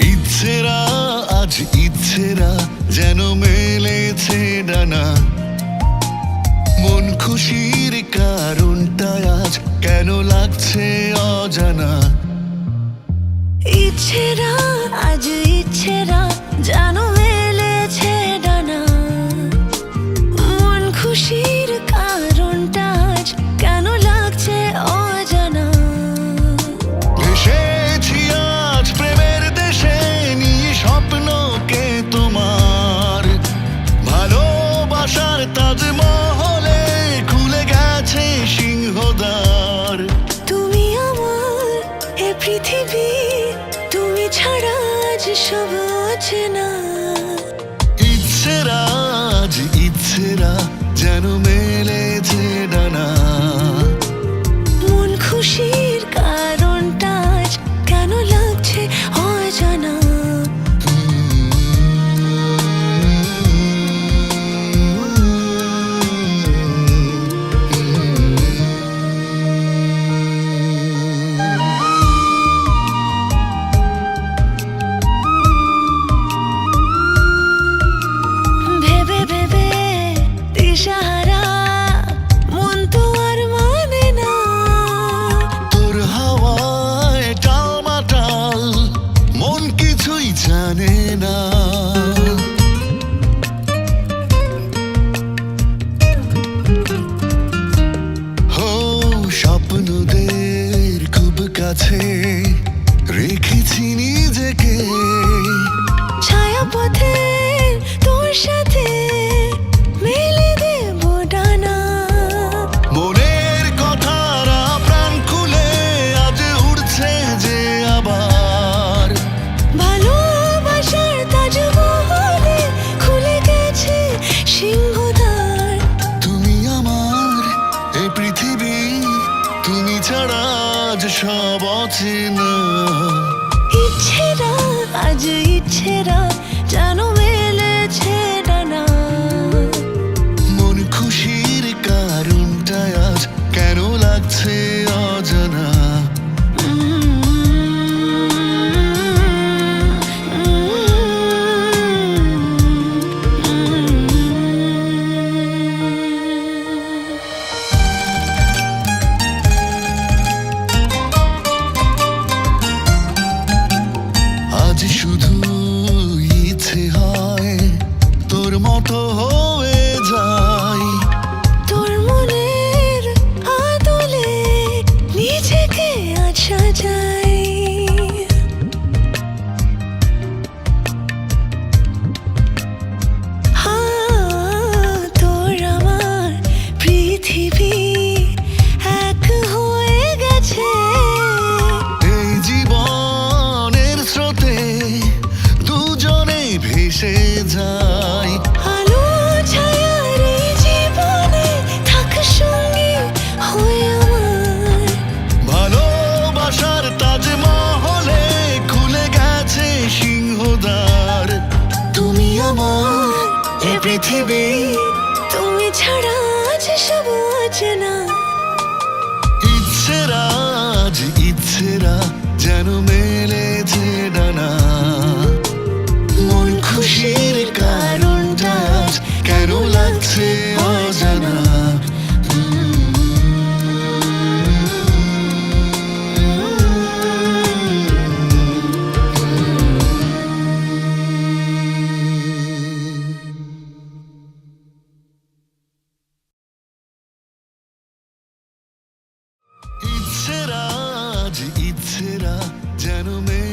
ইচ্ছেরা আজ যেন মেলেছে ডানা। মন খুশির আজ কেন লাগছে অজানা। ইচ্ছেরা ছাড়া আজ সব অচেনা ইচ্ছেরা আজ ইচ্ছেরা যেন মেলেছে ডানা। হো স্বপ্নদের খুব কাছে রেখেছি নিজেকে। ছায়া পথে আজ সব অচেনা। ইচ্ছেরা আজ ইচ্ছেরা ইচ্ছে হয় তোর মতো হয়ে যাই তোর মনের আদলে নিজেকে আছা যায়। ভেসে যাই। আলো ছায়ার এই জীবনে থাক সঙ্গী হয়ে আমার ভালোবাসার তাজমহলে খুলে গেছে সিংহদ্বার। তুমি আমার এ পৃথিবী তুমি ছাড়া আজ সব অচেনা। ইচ্ছেরা আজ ইচ্ছেরা যেন মেলেছে ইচ্ছেরা যেন মেলে